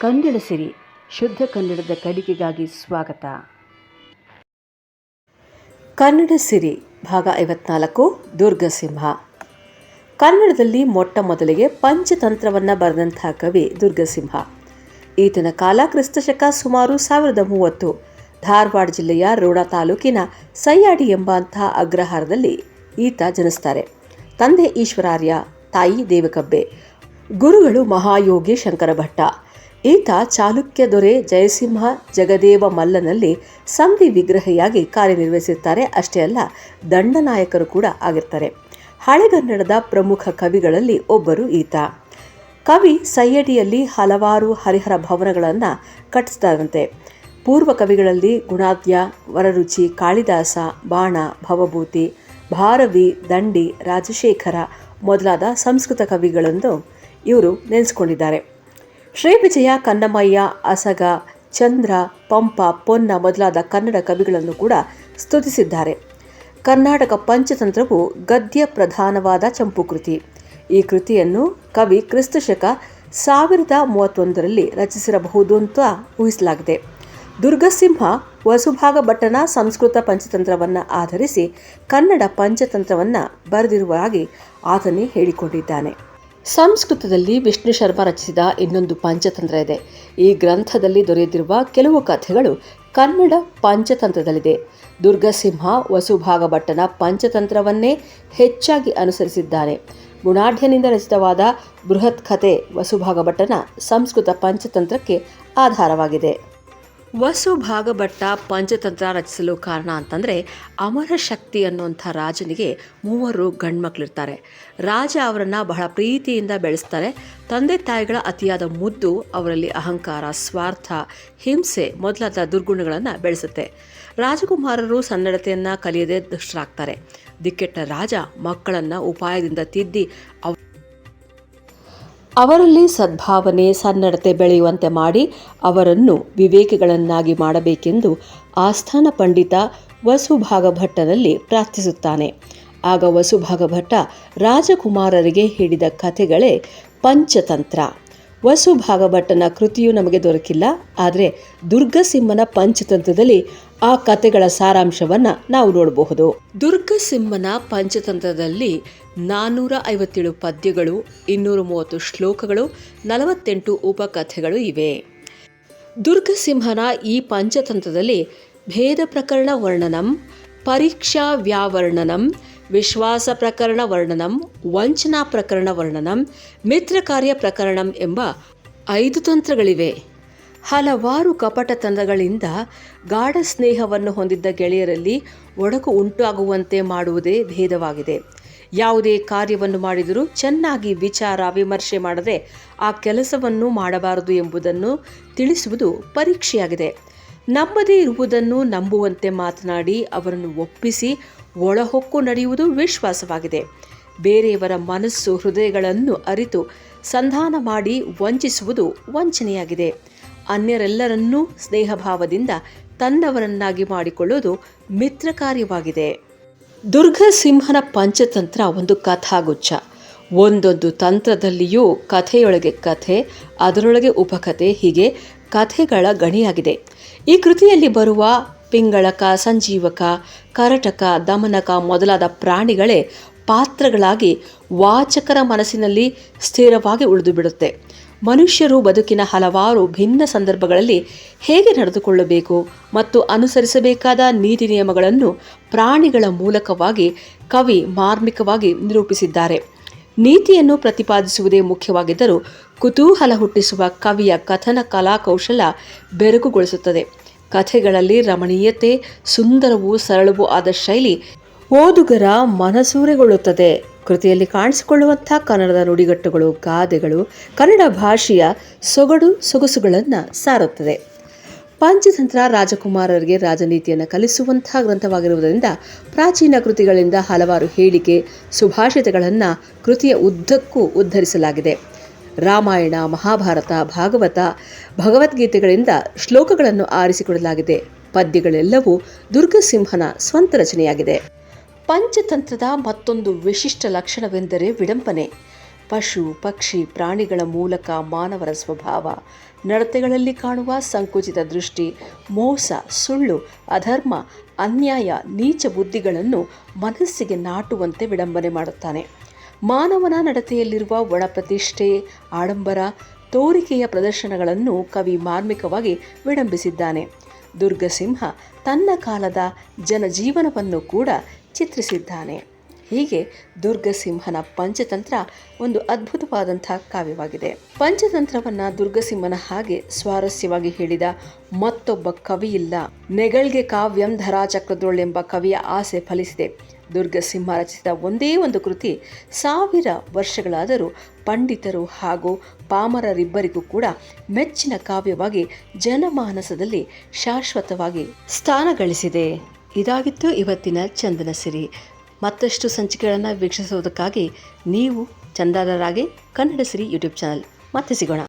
ಕನ್ನಡ ಸಿರಿ, ಶುದ್ಧ ಕನ್ನಡದ ಕಡಿಗೆಗಾಗಿ ಸ್ವಾಗತ. ಕನ್ನಡ ಸಿರಿ, ಭಾಗ ಐವತ್ನಾಲ್ಕು, ದುರ್ಗಸಿಂಹ. ಕನ್ನಡದಲ್ಲಿ ಮೊಟ್ಟ ಮೊದಲಿಗೆ ಪಂಚತಂತ್ರವನ್ನು ಬರೆದಂತಹ ಕವಿ ದುರ್ಗಸಿಂಹ. ಈತನ ಕಾಲ ಕ್ರಿಸ್ತಶಕ ಸುಮಾರು ಸಾವಿರದ ಮೂವತ್ತು, ಧಾರವಾಡ ಜಿಲ್ಲೆಯ ರೋಣ ತಾಲೂಕಿನ ಸಯ್ಯಾಡಿ ಎಂಬಂತಹ ಅಗ್ರಹಾರದಲ್ಲಿ ಈತ ಜನಿಸ್ತಾರೆ. ತಂದೆ ಈಶ್ವರಾರ್ಯ, ತಾಯಿ ದೇವಕಬ್ಬೆ, ಗುರುಗಳು ಮಹಾಯೋಗಿ ಶಂಕರ ಭಟ್ಟ ಈತ ಚಾಲುಕ್ಯ ದೊರೆ ಜಯಸಿಂಹ ಜಗದೇವ ಮಲ್ಲನಲ್ಲಿ ಸಂಧಿ ವಿಗ್ರಹಿಯಾಗಿ ಕಾರ್ಯನಿರ್ವಹಿಸಿರ್ತಾರೆ. ಅಷ್ಟೇ ಅಲ್ಲ, ದಂಡನಾಯಕರು ಕೂಡ ಆಗಿರ್ತಾರೆ. ಹಳೆಗನ್ನಡದ ಪ್ರಮುಖ ಕವಿಗಳಲ್ಲಿ ಒಬ್ಬರು ಈತ. ಕವಿ ಸೈಯಡಿಯಲ್ಲಿ ಹಲವಾರು ಹರಿಹರ ಭವನಗಳನ್ನು ಕಟ್ಟಿಸ್ತಾರಂತೆ. ಪೂರ್ವ ಕವಿಗಳಲ್ಲಿ ಗುಣಾದ್ಯ, ವರರುಚಿ, ಕಾಳಿದಾಸ, ಬಾಣ, ಭವಭೂತಿ, ಭಾರವಿ, ದಂಡಿ, ರಾಜಶೇಖರ ಮೊದಲಾದ ಸಂಸ್ಕೃತ ಕವಿಗಳೆಂದು ಇವರು ನೆನೆಸ್ಕೊಂಡಿದ್ದಾರೆ. ಶ್ರೀ ವಿಜಯ ಕನ್ನಮಯ್ಯ, ಅಸಗ, ಚಂದ್ರ, ಪಂಪ, ಪೊನ್ನ ಮೊದಲಾದ ಕನ್ನಡ ಕವಿಗಳನ್ನು ಕೂಡ ಸ್ತುತಿಸಿದ್ದಾರೆ. ಕರ್ನಾಟಕ ಪಂಚತಂತ್ರವು ಗದ್ಯ ಪ್ರಧಾನವಾದ ಚಂಪು ಕೃತಿ. ಈ ಕೃತಿಯನ್ನು ಕವಿ ಕ್ರಿಸ್ತಶಕ ಸಾವಿರದ ಮೂವತ್ತೊಂದರಲ್ಲಿ ರಚಿಸಿರಬಹುದು ಅಂತ ಊಹಿಸಲಾಗಿದೆ. ದುರ್ಗಸಿಂಹ ವಸುಭಾಗ ಭಟ್ಟನ ಸಂಸ್ಕೃತ ಪಂಚತಂತ್ರವನ್ನು ಆಧರಿಸಿ ಕನ್ನಡ ಪಂಚತಂತ್ರವನ್ನು ಬರೆದಿರುವಾಗಿ ಆತನೇ ಹೇಳಿಕೊಂಡಿದ್ದಾನೆ. ಸಂಸ್ಕೃತದಲ್ಲಿ ವಿಷ್ಣು ಶರ್ಮ ರಚಿಸಿದ ಇನ್ನೊಂದು ಪಂಚತಂತ್ರ ಇದೆ. ಈ ಗ್ರಂಥದಲ್ಲಿ ದೊರೆಯದಿರುವ ಕೆಲವು ಕಥೆಗಳು ಕನ್ನಡ ಪಂಚತಂತ್ರದಲ್ಲಿದೆ. ದುರ್ಗಸಿಂಹ ವಸುಭಾಗ ಭಟ್ಟನ ಪಂಚತಂತ್ರವನ್ನೇ ಹೆಚ್ಚಾಗಿ ಅನುಸರಿಸಿದ್ದಾನೆ. ಗುಣಾಢ್ಯನಿಂದ ರಚಿತವಾದ ಬೃಹತ್ ಕಥೆ ವಸುಭಾಗ ಭಟ್ಟನ ಸಂಸ್ಕೃತ ಪಂಚತಂತ್ರಕ್ಕೆ ಆಧಾರವಾಗಿದೆ. ವಸುಭಾಗ ಭಾಗಭಟ್ಟ ಪಂಚತಂತ್ರ ರಚಿಸಲು ಕಾರಣ ಅಂತಂದರೆ ಅಮರ ಶಕ್ತಿ ಅನ್ನುವಂಥ ರಾಜನಿಗೆ ಮೂವರು ಗಂಡ್ಮಕ್ಳಿರ್ತಾರೆ. ರಾಜ ಅವರನ್ನು ಬಹಳ ಪ್ರೀತಿಯಿಂದ ಬೆಳೆಸ್ತಾರೆ. ತಂದೆ ತಾಯಿಗಳ ಅತಿಯಾದ ಮುದ್ದು ಅವರಲ್ಲಿ ಅಹಂಕಾರ, ಸ್ವಾರ್ಥ, ಹಿಂಸೆ ಮೊದಲಾದ ದುರ್ಗುಣಗಳನ್ನು ಬೆಳೆಸುತ್ತೆ. ರಾಜಕುಮಾರರು ಸನ್ನಡತೆಯನ್ನು ಕಲಿಯದೆ ದುಷ್ಟರಾಗ್ತಾರೆ. ದಿಕ್ಕೆಟ್ಟ ರಾಜ ಮಕ್ಕಳನ್ನು ಉಪಾಯದಿಂದ ತಿದ್ದಿ ಅವ ಅವರಲ್ಲಿ ಸದ್ಭಾವನೆ, ಸನ್ನಡತೆ ಬೆಳೆಯುವಂತೆ ಮಾಡಿ ಅವರನ್ನು ವಿವೇಕಿಗಳನ್ನಾಗಿ ಮಾಡಬೇಕೆಂದು ಆಸ್ಥಾನ ಪಂಡಿತ ವಸುಭಾಗ ಭಟ್ಟನಲ್ಲಿ ಪ್ರಾರ್ಥಿಸುತ್ತಾನೆ. ಆಗ ವಸುಭಾಗ ಭಟ್ಟ ರಾಜಕುಮಾರರಿಗೆ ಹೇಳಿದ ಕಥೆಗಳೇ ಪಂಚತಂತ್ರ. ವಸುಭಾಗ ಭಾಗವಟ್ಟನ ಕೃತಿಯು ನಮಗೆ ದೊರಕಿಲ್ಲ. ಆದರೆ ದುರ್ಗಸಿಂಹನ ಪಂಚತಂತ್ರದಲ್ಲಿ ಆ ಕಥೆಗಳ ಸಾರಾಂಶವನ್ನು ನಾವು ನೋಡಬಹುದು. ದುರ್ಗಸಿಂಹನ ಪಂಚತಂತ್ರದಲ್ಲಿ ನಾನ್ನೂರ ಐವತ್ತೇಳು ಪದ್ಯಗಳು, ಇನ್ನೂರ ಮೂವತ್ತು ಶ್ಲೋಕಗಳು, ನಲವತ್ತೆಂಟು ಉಪಕಥೆಗಳು ಇವೆ. ದುರ್ಗಸಿಂಹನ ಈ ಪಂಚತಂತ್ರದಲ್ಲಿ ಭೇದ ಪ್ರಕರಣ ವರ್ಣನಂ, ಪರೀಕ್ಷಾ ವ್ಯಾವರ್ಣನಂ ವಿಶ್ವಾಸ ಪ್ರಕರಣ ವರ್ಣನಂ, ವಂಚನಾ ಪ್ರಕರಣ ವರ್ಣನಂ, ಮಿತ್ರ ಕಾರ್ಯ ಪ್ರಕರಣಂ ಎಂಬ ಐದು ತಂತ್ರಗಳಿವೆ. ಹಲವಾರು ಕಪಟ ತಂತ್ರಗಳಿಂದ ಗಾಢ ಸ್ನೇಹವನ್ನು ಹೊಂದಿದ್ದ ಗೆಳೆಯರಲ್ಲಿ ಒಡಕು ಉಂಟಾಗುವಂತೆ ಮಾಡುವುದೇ ಭೇದವಾಗಿದೆ. ಯಾವುದೇ ಕಾರ್ಯವನ್ನು ಮಾಡಿದರೂ ಚೆನ್ನಾಗಿ ವಿಚಾರ ವಿಮರ್ಶೆ ಮಾಡದೆ ಆ ಕೆಲಸವನ್ನು ಮಾಡಬಾರದು ಎಂಬುದನ್ನು ತಿಳಿಸುವುದು ಪರೀಕ್ಷೆಯಾಗಿದೆ. ನಂಬದೇ ಇರುವುದನ್ನು ನಂಬುವಂತೆ ಮಾತನಾಡಿ ಅವರನ್ನು ಒಪ್ಪಿಸಿ ಒಳಹೊಕ್ಕು ನಡೆಯುವುದು ವಿಶ್ವಾಸವಾಗಿದೆ. ಬೇರೆಯವರ ಮನಸ್ಸು ಹೃದಯಗಳನ್ನು ಅರಿತು ಸಂಧಾನ ಮಾಡಿ ವಂಚಿಸುವುದು ವಂಚನೆಯಾಗಿದೆ. ಅನ್ಯರೆಲ್ಲರನ್ನೂ ಸ್ನೇಹಭಾವದಿಂದ ತನ್ನವರನ್ನಾಗಿ ಮಾಡಿಕೊಳ್ಳುವುದು ಮಿತ್ರ ಕಾರ್ಯವಾಗಿದೆ. ದುರ್ಗಸಿಂಹನ ಪಂಚತಂತ್ರ ಒಂದು ಕಥಾಗುಚ್ಛ. ಒಂದೊಂದು ತಂತ್ರದಲ್ಲಿಯೂ ಕಥೆಯೊಳಗೆ ಕಥೆ, ಅದರೊಳಗೆ ಉಪಕಥೆ ಹೀಗೆ ಕಥೆಗಳ ಗಣಿಯಾಗಿದೆ. ಈ ಕೃತಿಯಲ್ಲಿ ಬರುವ ಪಿಂಗಳಕ, ಸಂಜೀವಕ, ಕರಟಕ, ದಮನಕ ಮೊದಲಾದ ಪ್ರಾಣಿಗಳೇ ಪಾತ್ರಗಳಾಗಿ ವಾಚಕರ ಮನಸ್ಸಿನಲ್ಲಿ ಸ್ಥಿರವಾಗಿ ಉಳಿದು ಬಿಡುತ್ತೆ ಮನುಷ್ಯರು ಬದುಕಿನ ಹಲವಾರು ಭಿನ್ನ ಸಂದರ್ಭಗಳಲ್ಲಿ ಹೇಗೆ ನಡೆದುಕೊಳ್ಳಬೇಕು ಮತ್ತು ಅನುಸರಿಸಬೇಕಾದ ನೀತಿ ನಿಯಮಗಳನ್ನು ಪ್ರಾಣಿಗಳ ಮೂಲಕವಾಗಿ ಕವಿ ಮಾರ್ಮಿಕವಾಗಿ ನಿರೂಪಿಸಿದ್ದಾರೆ. ನೀತಿಯನ್ನು ಪ್ರತಿಪಾದಿಸುವುದೇ ಮುಖ್ಯವಾಗಿದ್ದರೂ ಕುತೂಹಲ ಹುಟ್ಟಿಸುವ ಕವಿಯ ಕಥನ ಕಲಾಕೌಶಲ ಬೆರಗುಗೊಳಿಸುತ್ತದೆ. ಕಥೆಗಳಲ್ಲಿ ರಮಣೀಯತೆ, ಸುಂದರವೂ ಸರಳವೂ ಆದ ಶೈಲಿ ಓದುಗರ ಮನಸೂರೆಗೊಳ್ಳುತ್ತದೆ. ಕೃತಿಯಲ್ಲಿ ಕಾಣಿಸಿಕೊಳ್ಳುವಂಥ ಕನ್ನಡದ ನುಡಿಗಟ್ಟುಗಳು, ಗಾದೆಗಳು, ಕನ್ನಡ ಭಾಷೆಯ ಸೊಗಡು ಸೊಗಸುಗಳನ್ನು ಸಾರುತ್ತದೆ. ಪಂಚತಂತ್ರ ರಾಜಕುಮಾರರಿಗೆ ರಾಜನೀತಿಯನ್ನು ಕಲಿಸುವಂತಹ ಗ್ರಂಥವಾಗಿರುವುದರಿಂದ ಪ್ರಾಚೀನ ಕೃತಿಗಳಿಂದ ಹಲವಾರು ಹೇಳಿಕೆ, ಸುಭಾಷಿತಗಳನ್ನು ಕೃತಿಯ ಉದ್ದಕ್ಕೂ ಉದ್ಧರಿಸಲಾಗಿದೆ. ರಾಮಾಯಣ, ಮಹಾಭಾರತ, ಭಾಗವತ, ಭಗವದ್ಗೀತೆಗಳಿಂದ ಶ್ಲೋಕಗಳನ್ನು ಆರಿಸಿಕೊಡಲಾಗಿದೆ. ಪದ್ಯಗಳೆಲ್ಲವೂ ದುರ್ಗಸಿಂಹನ ಸ್ವಂತ ರಚನೆಯಾಗಿದೆ. ಪಂಚತಂತ್ರದ ಮತ್ತೊಂದು ವಿಶಿಷ್ಟ ಲಕ್ಷಣವೆಂದರೆ ವಿಡಂಬನೆ. ಪಶು, ಪಕ್ಷಿ, ಪ್ರಾಣಿಗಳ ಮೂಲಕ ಮಾನವರ ಸ್ವಭಾವ, ನಡತೆಗಳಲ್ಲಿ ಕಾಣುವ ಸಂಕುಚಿತ ದೃಷ್ಟಿ, ಮೋಸ, ಸುಳ್ಳು, ಅಧರ್ಮ, ಅನ್ಯಾಯ, ನೀಚ ಬುದ್ಧಿಗಳನ್ನು ಮನಸ್ಸಿಗೆ ನಾಟುವಂತೆ ವಿಡಂಬನೆ ಮಾಡುತ್ತಾನೆ. ಮಾನವನ ನಡತೆಯಲ್ಲಿರುವ ಒಳಪ್ರತಿಷ್ಠೆ, ಆಡಂಬರ, ತೋರಿಕೆಯ ಪ್ರದರ್ಶನಗಳನ್ನು ಕವಿ ಮಾರ್ಮಿಕವಾಗಿ ವಿಡಂಬಿಸಿದ್ದಾನೆ ದುರ್ಗಸಿಂಹ ತನ್ನ ಕಾಲದ ಜನಜೀವನವನ್ನು ಕೂಡ ಚಿತ್ರಿಸಿದ್ದಾನೆ. ಹೀಗೆ ದುರ್ಗಸಿಂಹನ ಪಂಚತಂತ್ರ ಒಂದು ಅದ್ಭುತವಾದಂಥ ಕಾವ್ಯವಾಗಿದೆ. ಪಂಚತಂತ್ರವನ್ನ ದುರ್ಗಸಿಂಹನ ಹಾಗೆ ಸ್ವಾರಸ್ಯವಾಗಿ ಹೇಳಿದ ಮತ್ತೊಬ್ಬ ಕವಿಯಿಲ್ಲ ನೆಗಳ್ಗೆ ಕಾವ್ಯಂ ಧರಾಚಕ್ರದೊಳೆಂಬ ಕವಿಯ ಆಸೆ ಫಲಿಸಿದೆ. ದುರ್ಗಸಿಂಹ ರಚಿಸಿದ ಒಂದೇ ಒಂದು ಕೃತಿ ಸಾವಿರ ವರ್ಷಗಳಾದರೂ ಪಂಡಿತರು ಹಾಗೂ ಪಾಮರರಿಬ್ಬರಿಗೂ ಕೂಡ ಮೆಚ್ಚಿನ ಕಾವ್ಯವಾಗಿ ಜನಮಾನಸದಲ್ಲಿ ಶಾಶ್ವತವಾಗಿ ಸ್ಥಾನ ಗಳಿಸಿದೆ. ಇದಾಗಿತ್ತು ಇವತ್ತಿನ ಚಂದನ ಸಿರಿ. ಮತ್ತಷ್ಟು ಸಂಚಿಕೆಗಳನ್ನು ವೀಕ್ಷಿಸುವುದಕ್ಕಾಗಿ ನೀವು ಚಂದಾದಾರರಾಗಿ ಕನ್ನಡ ಸಿರಿ ಯೂಟ್ಯೂಬ್ ಚಾನಲ್ ಮತ್ತೆ ಸಿಗೋಣ.